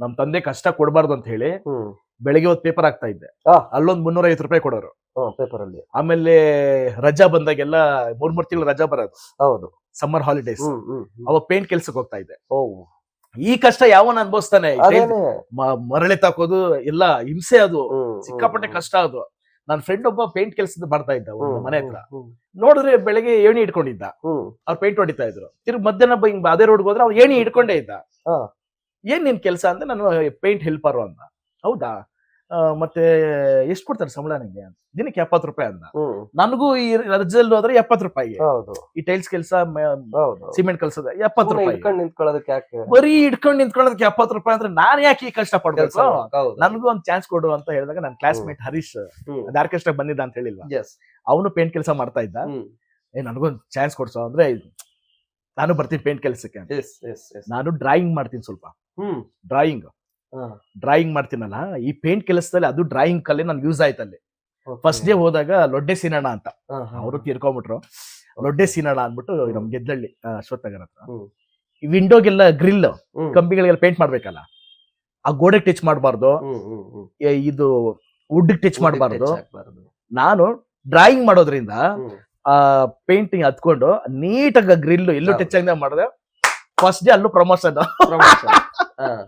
ನಮ್ ತಂದೆ ಕಷ್ಟ ಕೊಡಬಾರ್ದು ಅಂತ ಹೇಳಿ ಬೆಳಿಗ್ಗೆ ಹೊತ್ತು ಪೇಪರ್ ಆಗ್ತಾ ಇದ್ದೆ. ಅಲ್ಲೊಂದು ಮುನ್ನೂರ ಐವತ್ತು ರೂಪಾಯಿ ಕೊಡೋರು. ಪೇಪರ್ ಅಲ್ಲಿ. ಆಮೇಲೆ ರಜಾ ಬಂದಾಗೆಲ್ಲ ಮೂರ್ ಮೂರ್ ತಿಂಗಳು ರಜಾ ಬರೋದು. ಹೌದು. Summer holidays. ಅವಾಗ ಪೇಂಟ್ ಕೆಲ್ಸಕ್ಕೆ ಹೋಗ್ತಾ ಇದ್ದೆ. ಈ ಕಷ್ಟ ಯಾವನ್ ಅನ್ಭವಿಸ್ತಾನೆ? ಮರಳೆ ತಾಕೋದು ಎಲ್ಲ ಹಿಂಸೆ ಅದು. ಸಿಕ್ಕಾಪಟ್ಟೆ ಕಷ್ಟ ಅದು. ನನ್ನ ಫ್ರೆಂಡ್ ಒಬ್ಬ ಪೇಂಟ್ ಕೆಲಸದ ಮಾಡ್ತಾ ಇದ್ದ ಮನೆ ಹತ್ರ. ನೋಡಿದ್ರೆ ಬೆಳಗ್ಗೆ ಏಣಿ ಇಟ್ಕೊಂಡಿದ್ದ ಅವ್ರು ಪೇಂಟ್ ಹೊಡಿತಾ ಇದ್ರು. ತಿರ್ಗಿ ಮಧ್ಯಾಹ್ನ ಹಿಂಗ್ ಅದೇ ರೋಡ್ಗೆ ಹೋದ್ರೆ ಅವ್ರು ಏಣಿ ಇಟ್ಕೊಂಡೇ ಇದ್ದ. ಏನ್ ನಿನ್ ಕೆಲಸ ಅಂದ್ರೆ ನಾನು ಪೇಂಟ್ ಹೆಲ್ಪರ್ ಅಂದ. ಹೌದಾ? ಮತ್ತೆ ಎಷ್ಟು ಕೊಡ್ತಾರೆ ಸಂಬಳ ನಿಂಗೆ? ದಿನಕ್ಕೆ ಎಪ್ಪತ್ತು ರೂಪಾಯಿ ಅಂದ. ನನಗೂ ಈ ರಜಲ್ಲಿ ಹೋದ್ರೆ ಎಪ್ಪತ್ತು ರೂಪಾಯಿ ಹೌದು. ಈ ಟೈಲ್ಸ್ ಕೆಲಸ ಸಿಮೆಂಟ್ ಕೆಲಸದ ಎಪ್ಪತ್ತು ರೂಪಾಯಿ ನಿಂತ್ಕೊಳ್ಳೋದಕ್ಕೆ ಯಾಕೆ? ಬರೀ ಇಟ್ಕೊಂಡು ನಿಂತ್ಕೊಳ್ಳೋದಕ್ಕೆ ಎಪ್ಪತ್ತು ರೂಪಾಯಿ ಅಂದ್ರೆ ನಾನ್ ಯಾಕೆ ಈ ಕಷ್ಟ ಕೆಲ್ಸ ಪಡ್ಬೇಕು ನನಗೂ ಒಂದ್ ಚಾನ್ಸ್ ಕೊಡು ಅಂತ ಹೇಳಿದಾಗ ನನ್ನ ಕ್ಲಾಸ್ಮೇಟ್ ಹರೀಶ್ ಹ್ಮ್. ಅದು ಆರ್ಕೆಸ್ಟ್ರಾ ಬಂದಿದ್ದ ಅಂತ ಹೇಳಿಲ್ವಾ. ಅವನು ಪೇಂಟ್ ಕೆಲಸ ಮಾಡ್ತಾ ಇದ್ದ. ಏ ಏ ನನಗೊಂದು ಚಾನ್ಸ್ ಕೊಡ್ಸೋ ಅಂದ್ರೆ ನಾನು ಬರ್ತೀನಿ ಪೇಂಟ್ ಕೆಲಸಕ್ಕೆ ಅಂತ. ನಾನು ಡ್ರಾಯಿಂಗ್ ಮಾಡ್ತೀನಿ ಸ್ವಲ್ಪ. ಡ್ರಾಯಿಂಗ್. ಡ್ರಾಯಿಂಗ್ ಮಾಡ್ತೀನಲ್ಲ ಈ ಪೇಂಟ್ ಕೆಲಸದಲ್ಲಿ ಅದು ಡ್ರಾಯಿಂಗ್ ಕಲೆ ನನ್ಗೆ ಯೂಸ್ ಆಯ್ತು ಅಲ್ಲಿ. ಫಸ್ಟ್ ಡೇ ಹೋದಾಗ ಲೊಡ್ಡೆ ಸೀನಣ್ಣ ಅಂತ. ಅವರು ತೀರ್ಕೊಂಡ್ಬಿಟ್ರು ಲೊಡ್ಡೆ ಸೀನಣ್ಣ ಅಂದ್ಬಿಟ್ಟು ನಮ್ ಗೆದ್ದಳ್ಳಿ ಅಶ್ವತ್ ಅಶ್ವತ್ಥನಗರ ಹತ್ರ. ವಿಂಡೋಗೆಲ್ಲ ಗ್ರಿಲ್. ಕಂಬಿಗಳಿಗೆಲ್ಲ ಪೇಂಟ್ ಮಾಡ್ಬೇಕಲ್ಲ. ಆ ಗೋಡೆಗೆ ಟಚ್ ಮಾಡಬಾರ್ದು. ಇದು ವುಡ್ ಟಚ್ ಮಾಡಬಾರ್ದು. ನಾನು ಡ್ರಾಯಿಂಗ್ ಮಾಡೋದ್ರಿಂದ. ಆ ಪೇಂಟಿಂಗ್ ಹತ್ಕೊಂಡು ನೀಟಾಗಿ ಗ್ರಿಲ್ ಎಲ್ಲೂ. ಟಚ್ ಆಗದೆ ಮಾಡಿದೆ ಫಸ್ಟ್ ಡೇ ಅಲ್ಲೂ ಪ್ರಮೋಷನ್.